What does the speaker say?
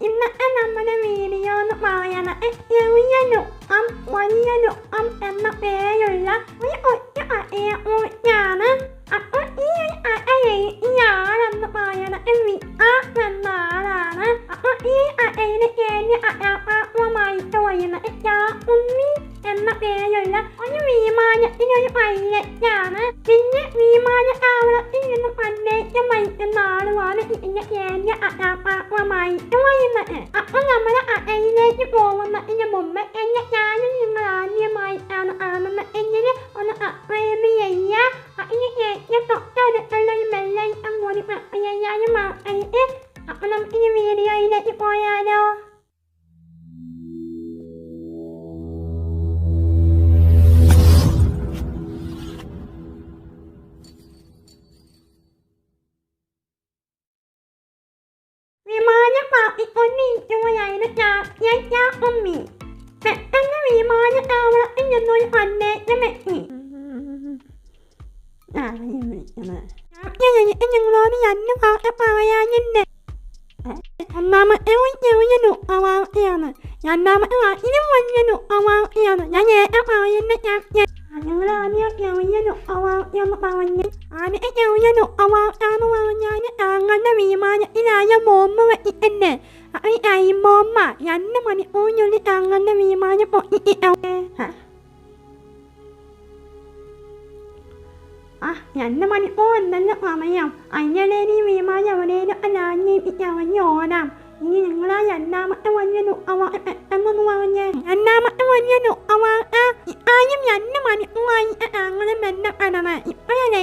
ഇന്നത്തെ നമ്മുടെ വീഡിയോ എന്ന് പറയണത് ചെറിയനു അം വലിയനു അം എന്ന പേരുള്ള ഒരു ഒറ്റ അടയെ കുറിച്ചാണ് അപ്പോൾ ഈ ഒരു അടയിൽ ഈ ആളെന്ന് പറയണത് വിആ എന്ന ആളാണ് അപ്പോൾ ഈ അടയിന് പേര് അയാളമായിട്ട് വരുന്നത് ഉമ്മി എന്ന പേരുള്ള ഒരു വിമാനത്തിനൊരു പൈലറ്റാണ്. പിന്നെ വിമാനത്താവളത്തിൽ നിന്നും സന്ദേശം വഹിക്കുന്ന ആളുമാണ് ഇതിന്റെ പേര് അയാളമായിട്ട് അപ്പോൾ നമ്മൾ അടയിലേക്ക് പോകുന്നതിന് മുമ്പ് എന്റെ ചാനൽ നിങ്ങൾ ആദ്യമായിട്ടാണ് കാണുന്നതെങ്കിൽ ഒന്ന് സബ്സ്ക്രൈബ് ചെയ്യുക അതിന് ശേഷം തൊട്ടടുത്തുള്ള ഒരു ബെല്ലൈക്കൺ കൂടി പ്രസ് ചെയ്യാനും മറക്കരുത് അപ്പൊ നമുക്ക് ഈ വീഡിയോയിലേക്ക് bảo ý ổn định cho mọi người nè chào Giá giá ổn mì Mẹ em đã mì mò nhá đau là em nhận nuôi hoàn nè nha mẹ nhỉ À mẹ nhỉ mẹ nhỉ mẹ Nhà nhà nhà em nhận lo đi dành nó vào em vào nhà nhìn nè Mà mà em ổn chèo nha nụ à vào em à Nhà nào mà em vào ý nếm quanh em à Nhà nhà em vào nhà ചെറിയൊരു അവാർത്തയെന്ന് പറഞ്ഞു ആദ്യത്തെ ചെറിയൊരു അവാർത്താന്ന് പറഞ്ഞാൽ താങ്കളുടെ വിമാനത്തിലായ മോമ്മ വെച്ചിട്ടുണ്ട് അത് time ബോംബാ രണ്ട് മണിക്കൂറിനുള്ളിൽ അങ്ങനെ വിമാനം പൊട്ടിയിട്ടേ ആ രണ്ട് മണിക്കൂർ ഉണ്ടല്ലോ സമയം അതിനിടയിൽ ഈ വിമാനം എവിടെയൊക്കെ ലാൻഡിപ്പിച്ച് അവഞ്ഞ് ഓടാം. ഇനി നിങ്ങൾ ആ രണ്ടാമത്തെ വലിയ നുക്കവാ പെട്ടെന്നൊന്ന് പറഞ്ഞേ. രണ്ടാമത്തെ വലിയ നുക്കവാ ആദ്യം രണ്ട് മണിക്കൂറായിട്ട് അങ്ങനെ ബന്ധപ്പെടണം ഇപ്പോഴാണ്